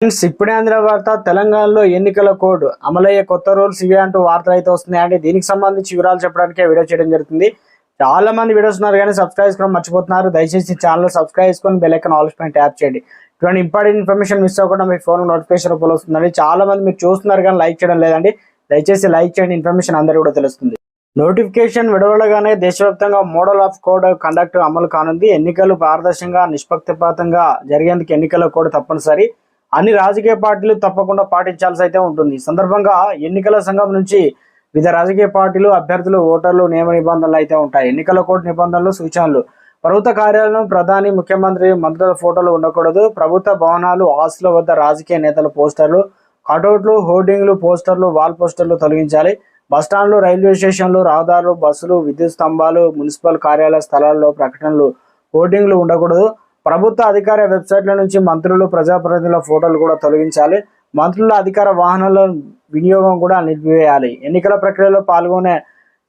Friends ఇప్పుడే అందిన వార్త తెలంగాణలో ఎన్నికల కోడ్. అమలయ్యే కొత్త రూల్స్ ఇవే అంటూ వార్తలు అయితే వస్తున్నాయండి దీనికి సంబంధించి వివరాలు చెప్పడానికే వీడియో చేయడం జరుగుతుంది. చాలా మంది వీడియోస్ ఉన్నారు కానీ సబ్స్క్రైబ్ చేసుకోవడం మర్చిపోతున్నారు. దయచేసి ఛానల్ సబ్స్క్రైబ్ చేసుకొని బెల్లైకన్ ఆల్స్ పైన ట్యాప్ చేయండి. ఇటువంటి ఇంపార్టెంట్ ఇన్ఫర్మేషన్ మిస్ అవ్వకుండా మీ ఫోన్ నోటిఫికేషన్ రూపంలో వస్తుందండి. చాలా మంది మీరు చూస్తున్నారు కానీ లైక్ చేయడం లేదండి. దయచేసి లైక్ చేయండి. ఇన్ఫర్మేషన్ అందరికీ కూడా తెలుస్తుంది. నోటిఫికేషన్ విడవడగానే దేశవ్యాప్తంగా మోడల్ ఆఫ్ కోడ్ కండక్ట్ అమలు కానుంది. ఎన్నికలు పారదర్శకంగా నిష్పక్షపాతంగా జరిగేందుకు ఎన్నికల కోడ్ తప్పనిసరి. అన్ని రాజకీయ పార్టీలు తప్పకుండా పాటించాల్సి అయితే ఉంటుంది. ఈ సందర్భంగా ఎన్నికల సంఘం నుంచి వివిధ రాజకీయ పార్టీలు అభ్యర్థులు ఓటర్లు నియమ నిబంధనలు అయితే ఉంటాయి. ఎన్నికల కోడ్ నిబంధనలు సూచనలు. ప్రభుత్వ కార్యాలయం ప్రధాని ముఖ్యమంత్రి మంత్రుల ఫోటోలు ఉండకూడదు. ప్రభుత్వ భవనాలు ఆస్తుల వద్ద రాజకీయ నేతల పోస్టర్లు కటౌట్లు హోర్డింగ్లు పోస్టర్లు వాల్ పోస్టర్లు తొలగించాలి. బస్టాండ్లు రైల్వే స్టేషన్లు రహదారులు బస్సులు విద్యుత్ స్తంభాలు మున్సిపల్ కార్యాలయ స్థలాల్లో ప్రకటనలు హోర్డింగ్లు ఉండకూడదు. ప్రభుత్వ అధికార వెబ్సైట్ల నుంచి మంత్రులు ప్రజాప్రతినిధుల ఫోటోలు కూడా తొలగించాలి. మంత్రుల అధికార వాహనాల వినియోగం కూడా నిలిపివేయాలి. ఎన్నికల ప్రక్రియలో పాల్గొనే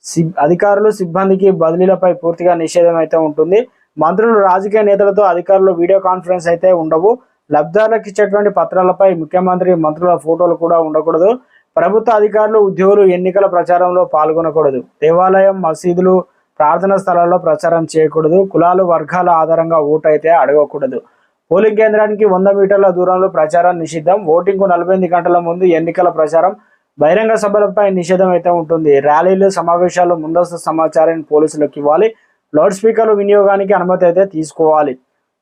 సిబ్ అధికారులు సిబ్బందికి బదిలీలపై పూర్తిగా నిషేధం అయితే ఉంటుంది. మంత్రులు రాజకీయ నేతలతో అధికారులు వీడియో కాన్ఫరెన్స్ అయితే ఉండవు. లబ్ధిదారులకు ఇచ్చేటువంటి పత్రాలపై ముఖ్యమంత్రి మంత్రుల ఫోటోలు కూడా ఉండకూడదు. ప్రభుత్వ అధికారులు ఉద్యోగులు ఎన్నికల ప్రచారంలో పాల్గొనకూడదు. దేవాలయం మసీదులు ప్రార్థనా స్థలాల్లో ప్రచారం చేయకూడదు. కులాలు వర్గాల ఆధారంగా ఓటైతే అడగకూడదు. పోలింగ్ కేంద్రానికి వంద మీటర్ల దూరంలో ప్రచారం నిషిద్ధం. ఓటింగ్కు నలభై ఎనిమిది గంటల ముందు ఎన్నికల ప్రచారం బహిరంగ సభలపై నిషేధం అయితే ఉంటుంది. ర్యాలీలు సమావేశాలు ముందస్తు సమాచారాన్ని పోలీసులకు ఇవ్వాలి. లౌడ్ స్పీకర్ల వినియోగానికి అనుమతి అయితే తీసుకోవాలి.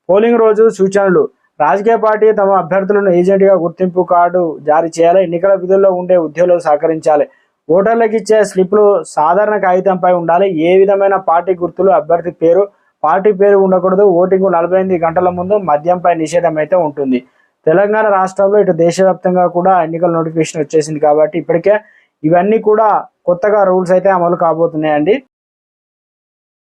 పోలింగ్ రోజు సూచనలు. రాజకీయ పార్టీ తమ అభ్యర్థులను ఏజెంట్గా గుర్తింపు కార్డు జారీ చేయాలి. ఎన్నికల విధుల్లో ఉండే ఉద్యోగులు సహకరించాలి. ఓటర్లకు ఇచ్చే స్లిప్లు సాధారణ కాగితంపై ఉండాలి. ఏ విధమైన పార్టీ గుర్తులు అభ్యర్థి పేరు పార్టీ పేరు ఉండకూడదు. ఓటింగ్ నలభై ఎనిమిది గంటల ముందు మద్యంపై నిషేధం అయితే ఉంటుంది. తెలంగాణ రాష్ట్రంలో ఇటు దేశవ్యాప్తంగా కూడా ఎన్నికల నోటిఫికేషన్ వచ్చేసింది కాబట్టి ఇప్పటికే ఇవన్నీ కూడా కొత్తగా రూల్స్ అయితే అమలు కాబోతున్నాయండి.